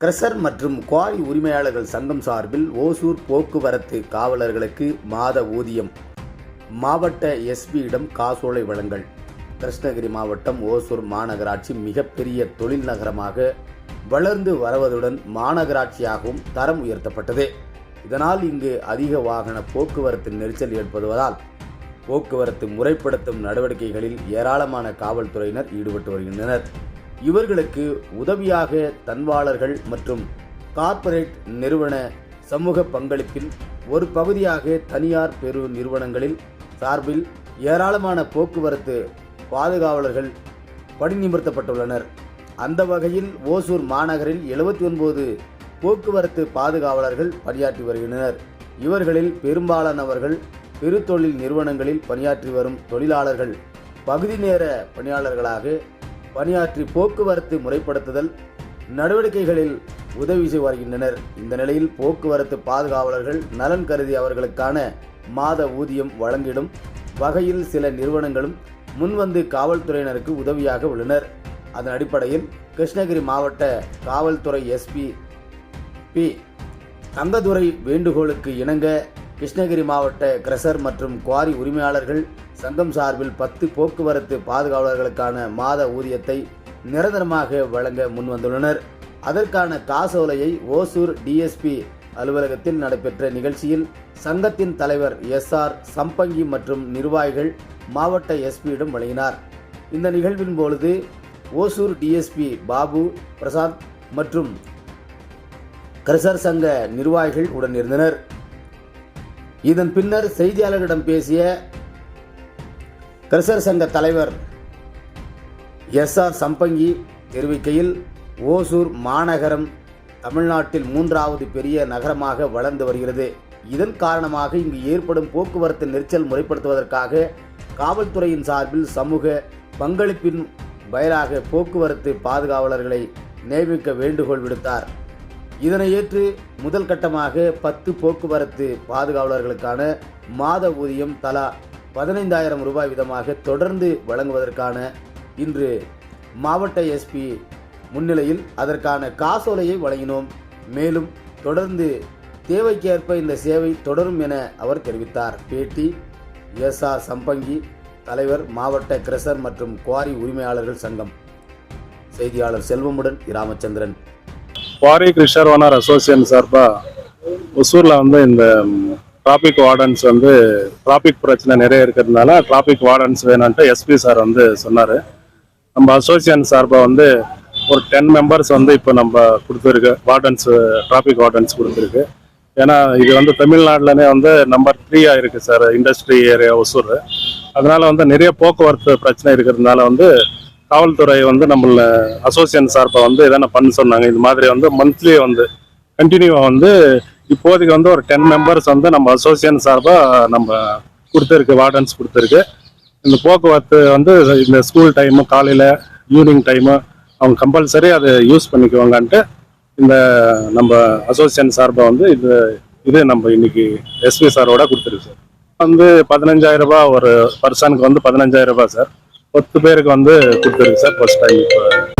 Crusher மற்றும் quarry உரிமையாளர்கள் சங்கம் சார்பில் ஓசூர் போக்குவரத்து காவலர்களுக்கு மாத ஊதியம். மாவட்ட எஸ்பியிடம் காசோலை வழங்கல். கிருஷ்ணகிரி மாவட்டம் ஓசூர் மாநகராட்சி மிகப்பெரிய தொழில் நகரமாக வளர்ந்து வருவதுடன் மாநகராட்சியாகவும் தரம் உயர்த்தப்பட்டது. இதனால் இங்கு அதிக வாகன போக்குவரத்து நெரிசல் ஏற்படுவதால் போக்குவரத்து முறைப்படுத்தும் நடவடிக்கைகளில் ஏராளமான காவல்துறையினர் ஈடுபட்டு வருகின்றனர். இவர்களுக்கு உதவியாக தன்வாளர்கள் மற்றும் கார்ப்பரேட் நிறுவன சமூக பங்களிப்பில் ஒரு பகுதியாக தனியார் பெரு நிறுவனங்களில் சார்பில் ஏராளமான போக்குவரத்து பாதுகாவலர்கள் பணிநிமிர்த்தப்பட்டுள்ளனர். அந்த வகையில் ஓசூர் மாநகரில் எழுபத்தி ஒன்பது போக்குவரத்து பாதுகாவலர்கள் பணியாற்றி வருகின்றனர். இவர்களில் பெரும்பாலானவர்கள் பெருத்தொழில் நிறுவனங்களில் பணியாற்றி வரும் தொழிலாளர்கள். பகுதி நேர பணியாளர்களாக பணியாற்றி போக்குவரத்து முறைப்படுத்துதல் நடவடிக்கைகளில் உதவி செய்து வருகின்றனர். இந்த நிலையில் போக்குவரத்து பாதுகாவலர்கள் நலன் கருதி அவர்களுக்கான மாத ஊதியம் வழங்கிடும் வகையில் சில நிறுவனங்களும் முன்வந்து காவல்துறையினருக்கு உதவியாக உள்ளனர். அதன் அடிப்படையில் கிருஷ்ணகிரி மாவட்ட காவல்துறை எஸ்பி பி. தங்கதுரை வேண்டுகோளுக்கு இணங்க கிருஷ்ணகிரி மாவட்ட கிரசர் மற்றும் குவாரி உரிமையாளர்கள் சங்கம் சார்பில் பத்து போக்குவரத்து பாதுகாவலர்களுக்கான மாத ஊதியத்தை நிரந்தரமாக வழங்க முன்வந்துள்ளனர். அதற்கான காசோலையை ஓசூர் டிஎஸ்பி அலுவலகத்தில் நடைபெற்ற நிகழ்ச்சியில் சங்கத்தின் தலைவர் எஸ் ஆர் சம்பங்கி மற்றும் நிர்வாகிகள் மாவட்ட எஸ்பியிடம் வழங்கினார். இந்த நிகழ்வின் பொழுது ஓசூர் டிஎஸ்பி பாபு பிரசாத் மற்றும் கிரசர் சங்க நிர்வாகிகள் உடனிருந்தனர் இதன் பின்னர் செய்தியாளர்களிடம் பேசிய கிரசர் சங்க தலைவர் எஸ் ஆர் சம்பங்கி தெரிவிக்கையில் ஓசூர் மாநகரம் தமிழ்நாட்டில் மூன்றாவது பெரிய நகரமாக வளர்ந்து வருகிறது. இதன் காரணமாக இங்கு ஏற்படும் போக்குவரத்து நெரிச்சல் முறைப்படுத்துவதற்காக காவல்துறையின் சார்பில் சமூக பங்களிப்பின் வயலாக போக்குவரத்து பாதுகாவலர்களை நியமிக்க வேண்டுகோள் விடுத்தார். இதனை ஏற்று முதல் கட்டமாக பத்து போக்குவரத்து பாதுகாவலர்களுக்கான மாத ஊதியம் தலா பதினைந்தாயிரம் ரூபாய் விதமாக தொடர்ந்து வழங்குவதற்கான இன்று மாவட்ட எஸ்பி முன்னிலையில் அதற்கான காசோலையை வழங்கினோம். மேலும் தொடர்ந்து தேவைக்கேற்ப இந்த சேவை தொடரும் என அவர் தெரிவித்தார். பேட்டி எஸ் ஆர் சம்பங்கி தலைவர் மாவட்ட கிரசர் மற்றும் குவாரி உரிமையாளர்கள் சங்கம். செய்தியாளர் செல்வமுடன் Ramachandran quarry crusher owner association சார்பாக ஒசூரில் வந்து இந்த டிராபிக் வார்டன்ஸ் வந்து டிராபிக் பிரச்சனை நிறைய இருக்கிறதுனால டிராபிக் வார்டன்ஸ் வேணும்ன்ட்டு எஸ்பி சார் வந்து சொன்னார். நம்ம அசோசியேஷன் சார்பாக வந்து ஒரு டென் மெம்பர்ஸ் வந்து இப்போ நம்ம கொடுத்துருக்கு வார்டன்ஸ் டிராபிக் வார்டன்ஸ் கொடுத்துருக்கு. ஏன்னா இது வந்து தமிழ்நாட்டிலனே வந்து நம்பர் த்ரீயாக இருக்குது சார் இண்டஸ்ட்ரி ஏரியா ஒசூர். அதனால் வந்து நிறைய போக்குவரத்து பிரச்சனை இருக்கிறதுனால வந்து காவல்துறை வந்து நம்மள அசோசியேஷன் சார்பை வந்து எதனா பண்ண சொன்னாங்க. இது மாதிரி வந்து மந்த்லி வந்து கண்டினியூவாக வந்து இப்போதைக்கு வந்து ஒரு டென் மெம்பர்ஸ் வந்து நம்ம அசோசியேஷன் சார்பாக நம்ம கொடுத்துருக்கு வார்டன்ஸ் கொடுத்துருக்கு. இந்த போக்குவரத்து வந்து இந்த ஸ்கூல் டைமு காலையில் ஈவினிங் டைமு அவங்க கம்பல்சரி அதை யூஸ் பண்ணிக்குவாங்கன்ட்டு இந்த நம்ம அசோசியேஷன் சார்பாக வந்து இது இது நம்ம இன்னைக்கு எஸ்பி சாரோட கொடுத்துருக்கு சார் வந்து பதினஞ்சாயிரம் ரூபாய் ஒரு பர்சனுக்கு வந்து பதினஞ்சாயிரம் ரூபாய் சார் பத்து பேருக்கு வந்து கொடுத்துருக்கு சார் ஃபர்ஸ்ட் டைம் இப்போ